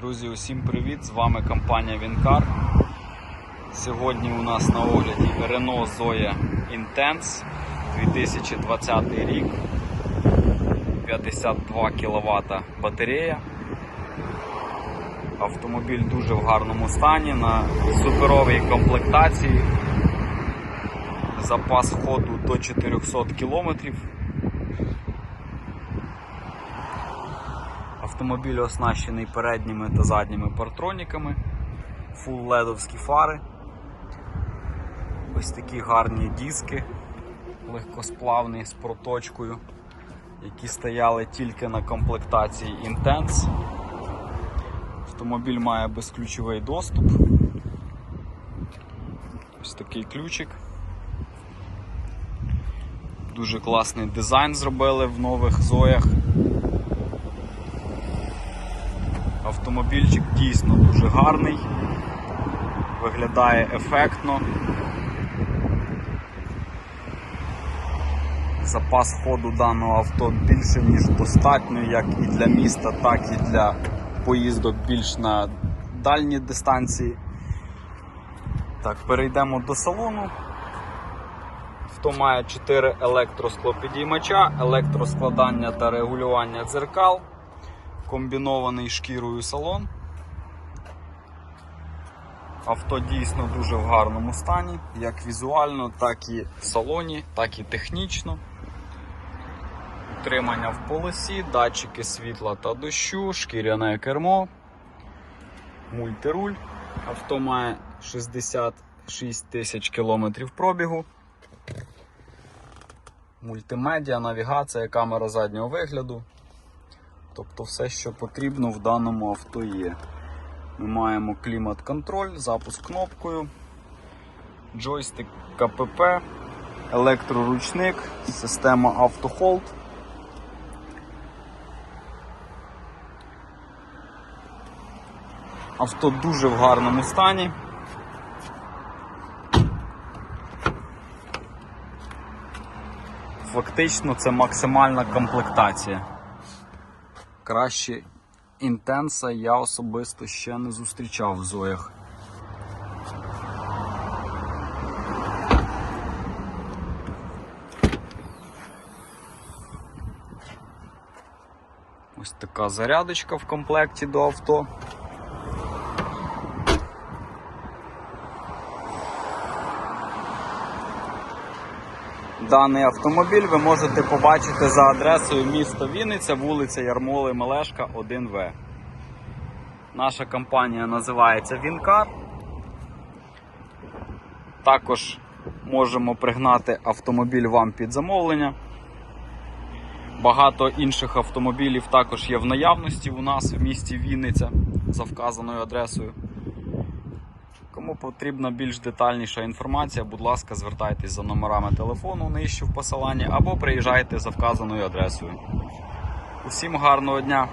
Друзі, усім привіт! З вами компанія Вінкар. Сьогодні у нас на огляді Renault Zoe Intense 2020 рік. 52 кВт батарея. Автомобіль дуже в гарному стані, на суперовій комплектації. Запас ходу до 400 км. Автомобіль оснащений передніми та задніми партроніками, фул ледовські фари. Ось такі гарні диски, легкосплавні з проточкою, які стояли тільки на комплектації Intense. Автомобіль має безключовий доступ. Ось такий ключик. Дуже класний дизайн зробили в нових зоях. Автомобільчик дійсно дуже гарний, виглядає ефектно. Запас ходу даного авто більше, ніж достатньо, як і для міста, так і для поїздок більш на дальні дистанції. Так, перейдемо до салону. Авто має 4 електросклопідіймача, електроскладання та регулювання дзеркал комбінований шкірою салон. Авто дійсно дуже в гарному стані, як візуально, так і в салоні, так і технічно. Утримання в полосі, датчики світла та дощу, шкіряне кермо, мультируль. Авто має 66 тисяч кілометрів пробігу. Мультимедіа, навігація, камера заднього вигляду. Тобто все, що потрібно в даному авто є. Ми маємо клімат-контроль, запуск кнопкою, джойстик КПП, електроручник, система автохолд. Авто дуже в гарному стані. Фактично це максимальна комплектація. Краще інтенса я особисто ще не зустрічав в зоях. Ось така зарядочка в комплекті до авто. Даний автомобіль ви можете побачити за адресою місто Вінниця, вулиця Ярмоли Мелешка, 1В. Наша компанія називається Вінкар. Також можемо пригнати автомобіль вам під замовлення. Багато інших автомобілів також є в наявності у нас в місті Вінниця за вказаною адресою. Кому потрібна більш детальніша інформація, будь ласка, звертайтесь за номерами телефону нижче в посиланні або приїжджайте за вказаною адресою. Усім гарного дня!